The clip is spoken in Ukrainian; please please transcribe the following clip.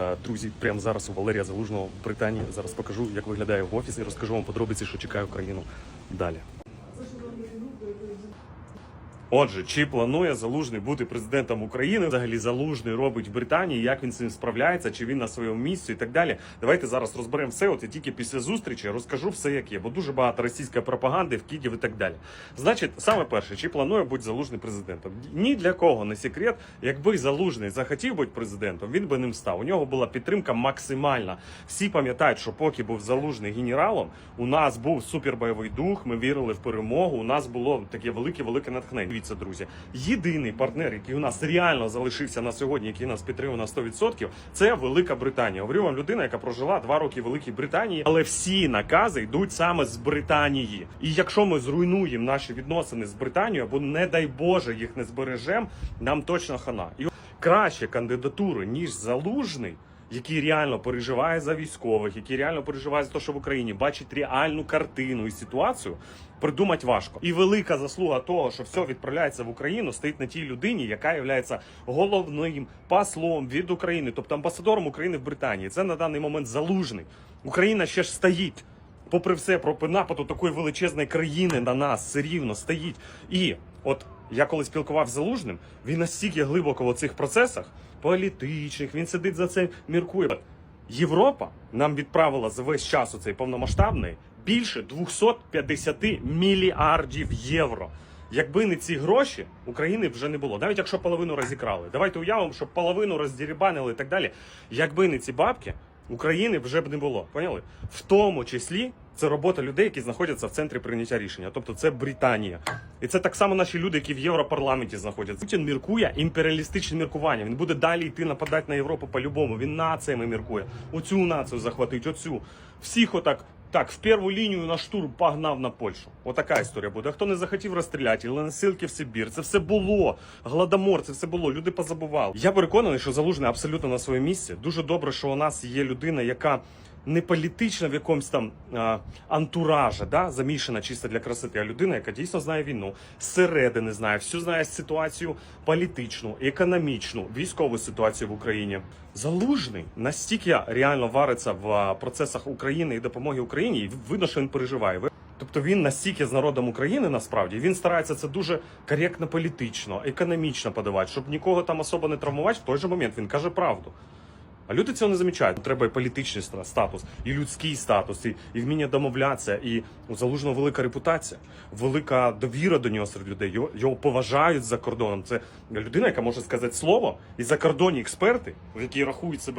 Е, Друзі, прямо зараз у Валерія Залужного в Британії. Зараз покажу, як виглядає в офіс і розкажу вам подробиці, що чекає Україну далі. Отже, чи планує Залужний бути президентом України? Взагалі Залужний робить в Британії, як він з цим справляється, чи він на своєму місці і так далі. Давайте зараз розберемо все. От я тільки після зустрічі розкажу все, як є, бо дуже багато російської пропаганди, вкидів і так далі. Значить, саме перше, чи планує бути Залужний президентом? Ні для кого не секрет. Якби Залужний захотів бути президентом, він би ним став. У нього була підтримка максимальна. Всі пам'ятають, що поки був Залужний генералом, у нас був супербойовий дух. Ми вірили в перемогу. У нас було таке велике, велике натхнення. Дивіться, друзі, єдиний партнер, який у нас реально залишився на сьогодні, який нас підтримує на 100%, це Велика Британія. Говорю вам людина, яка прожила два роки в Великій Британії, але всі накази йдуть саме з Британії. І якщо ми зруйнуємо наші відносини з Британією, або не дай Боже їх не збережемо, нам точно хана. І краще кандидатури ніж залужний. Який реально переживає за військових, який реально переживає за те, що в Україні бачить реальну картину і ситуацію, придумати важко. І велика заслуга того, що все відправляється в Україну, стоїть на тій людині, яка є головним послом від України, тобто амбасадором України в Британії. Це на даний момент залужний. Україна ще ж стоїть. Попри все, про нападу такої величезної країни на нас все рівно стоїть. І от я коли спілкувався з залужним, він настільки глибоко в цих процесах політичних, він сидить за це, міркує. Європа нам відправила за весь час у цей повномасштабний більше 250 мільярдів євро. Якби не ці гроші, України вже не було. Навіть якщо половину розікрали. Давайте уявимо, що половину роздірібанили і так далі. Якби не ці бабки, України вже б не було. Поняли? В тому числі це робота людей, які знаходяться в центрі прийняття рішення. Тобто це Британія. І це так само наші люди, які в Європарламенті знаходяться. Путін міркує імперіалістичне міркування. Він буде далі йти нападати на Європу по-любому. Він націями міркує. Оцю націю захватить, оцю. Всіх отак. Так, в перву лінію на штурм погнав на Польщу. Отака історія буде. Хто не захотів розстріляти, але насилки в Сибір. Це все було. Гладомор, це все було. Люди позабували. Я переконаний, що залужний абсолютно на своєму місці. Дуже добре, що у нас є людина, яка не політична в якомусь там а, антуражі, да, замішана чисто для красоти, а людина, яка дійсно знає війну, зсередини знає, всю знає ситуацію політичну, економічну, військову ситуацію в Україні. Залужний настільки реально вариться в процесах України і допомоги Україні, і видно, що він переживає. Тобто він настільки з народом України насправді він старається це дуже коректно політично, економічно подавати, щоб нікого там особо не травмувати. В той же момент він каже правду. А люди цього не замічають. Треба і політичний статус, і людський статус, і, і вміння домовлятися, і у залужного велика репутація, велика довіра до нього серед людей. Його, його поважають за кордоном. Це людина, яка може сказати слово, і закордонні експерти, які рахують себе.